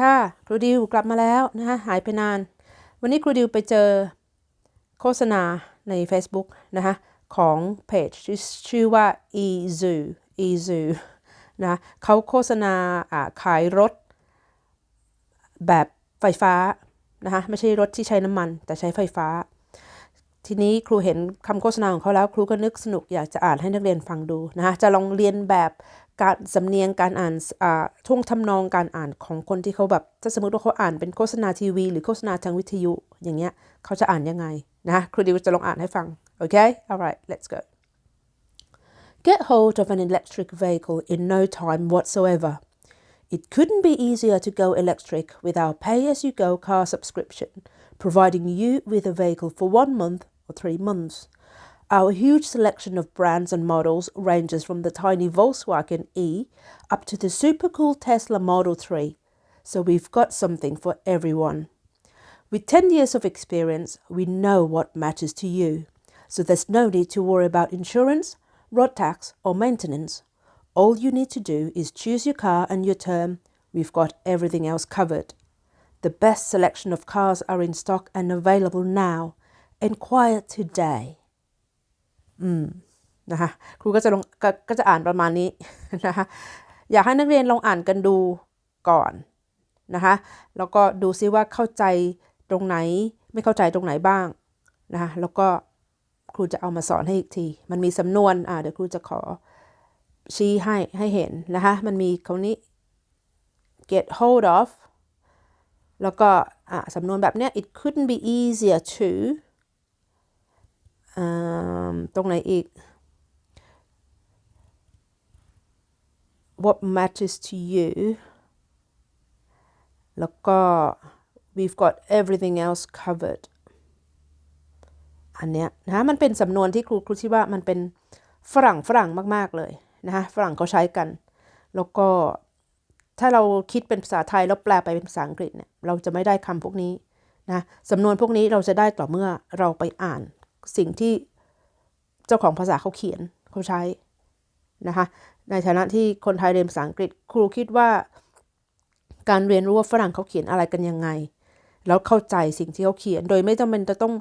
ค่ะครูดิวกลับมาแล้วนะคะหายไปนาน วันนี้ครูดิวไปเจอโฆษณาใน Facebook นะคะของเพจชื่อว่า eZoo eZoo นะเขาโฆษณาอ่าขายรถแบบไฟฟ้านะคะไม่ใช่รถที่ใช้น้ำมัน แต่ใช้ไฟฟ้า ทีนี้ครูเห็นคำโฆษณาของเขาแล้ว ครูก็นึกสนุกอยากจะอ่านให้นักเรียนฟังดูนะคะจะลองเรียนแบบ การสำเนียงการอ่านอ่าท่วงทำนองการอ่านของคนที่เขาแบบถ้าสมมติว่าเขาอ่านเป็นโฆษณาทีวี หรือโฆษณาทางวิทยุอย่างเงี้ยเขาจะอ่านยังไงนะครูดิวจะลองอ่านให้ฟัง โอเค alright let's go Get hold of an electric vehicle in no time whatsoever. It couldn't be easier to go electric with our pay as you go car subscription, providing you with a vehicle for one month or three months. Our huge selection of brands and models ranges from the tiny Volkswagen E up to the super cool Tesla Model 3, so we've got something for everyone. With 10 years of experience, we know what matters to you, so there's no need to worry about insurance, road tax, or maintenance. All you need to do is choose your car and your term. We've got everything else covered. The best selection of cars are in stock and available now. Inquire today. อืมนะคะครูก็จะลงกก็จะอ่านประมาณนี้นะคะอยากให้นักเรียนลองอ่านกันดูก่อนนะคะแล้วก็ดูซิว่าเข้าใจตรงไหนไม่เข้าใจตรงไหนบ้างนะคะแล้วก็ครูจะเอามาสอนให้อีกที มันมีสำนวนอ่าเดี๋ยวครูจะขอชี้ให้ให้เห็นนะคะมันมีคำนี้ get hold of แล้วก็อ่าสำนวนแบบเนี้ย it couldn't be easier to ตรงไหนอีก what matters to you แล้วก็ we've got everything else covered อันเนี้ยนะมันเป็นสำนวนที่ครูครูคิดว่ามันเป็นฝรั่งฝรั่งมาก ๆ เลยนะคะฝรั่งเขาใช้กัน แล้วก็ถ้าเราคิดเป็นภาษาไทยแล้วแปลไปเป็นภาษาอังกฤษเนี่ยเราจะไม่ได้คำพวกนี้นะสำนวนพวกนี้เราจะได้ต่อเมื่อเราไปอ่าน สิ่งที่เจ้าของภาษาเขาเขียนเขาใช้นะคะในฐานะที่คนไทยเรียนภาษาอังกฤษครูคิดว่า การเรียนรู้ว่าฝรั่งเขาเขียนอะไรกันยังไง แล้วเข้าใจสิ่งที่เขาเขียน โดยไม่จำเป็นจะต้อง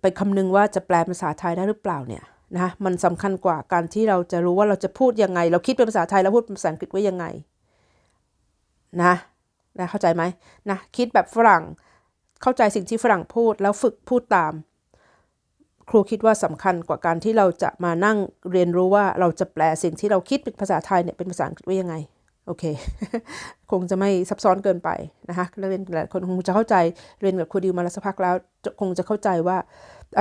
ไปคำนึงว่าจะแปลภาษาไทยได้หรือเปล่าเนี่ยนะมันสำคัญกว่าการที่เราจะรู้ว่าเราจะพูดยังไง เราคิดเป็นภาษาไทยแล้วพูดเป็นภาษาอังกฤษไว้ยังไงนะนะเข้าใจไหมนะคิดแบบฝรั่งเข้าใจสิ่งที่ฝรั่งพูดแล้วฝึกพูดตาม ครูคิดว่าสำคัญกว่าการที่เราจะมานั่งเรียนรู้ว่าเราจะแปลสิ่งที่เราคิดเป็นภาษาไทยเนี่ยเป็นภาษาอังกฤษไว้ยังไงโอเค คงจะไม่ซับซ้อนเกินไปนะคะนักเรียนหลายคนคงจะเข้าใจเรียนกับครูดิวมาแล้วสักพักแล้วคงจะเข้าใจว่า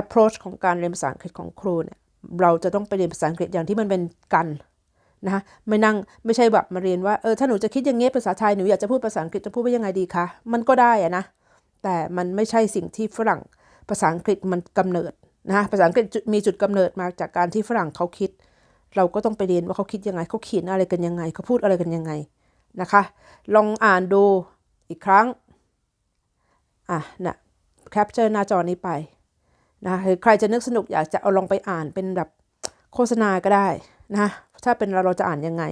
approach ของการเรียนภาษาอังกฤษของครูเนี่ยเราจะต้องไปเรียนภาษาอังกฤษอย่างที่มันเป็นกันนะคะไม่นั่งไม่ใช่แบบมาเรียนว่าเออถ้าหนูจะคิดอย่างเงี้ยภาษาไทยหนูอยากจะพูดภาษาอังกฤษจะพูดว่ายังไงดีคะมันก็ได้อะนะแต่มันไม่ใช่สิ่งที่ฝรั่งภาษาอังกฤษมันกำเนิด นะภาษาอังกฤษมีจุดกำเนิดมาจากการที่ฝรั่งเขาคิด เราก็ต้องไปเรียนว่าเขาคิดยังไงเขาเขียนอะไรกันยังไงเขาพูดอะไรกันยังไงนะคะ ลองอ่านดูอีกครั้งอะนะแคปเจอร์หน้าจอนี้ไปนะหรือใครจะนึกสนุกอยากจะเอาลองไปอ่านเป็นแบบโฆษณาก็ได้นะถ้าเป็นเราเราจะอ่านยังไง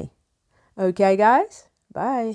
โอเค guys bye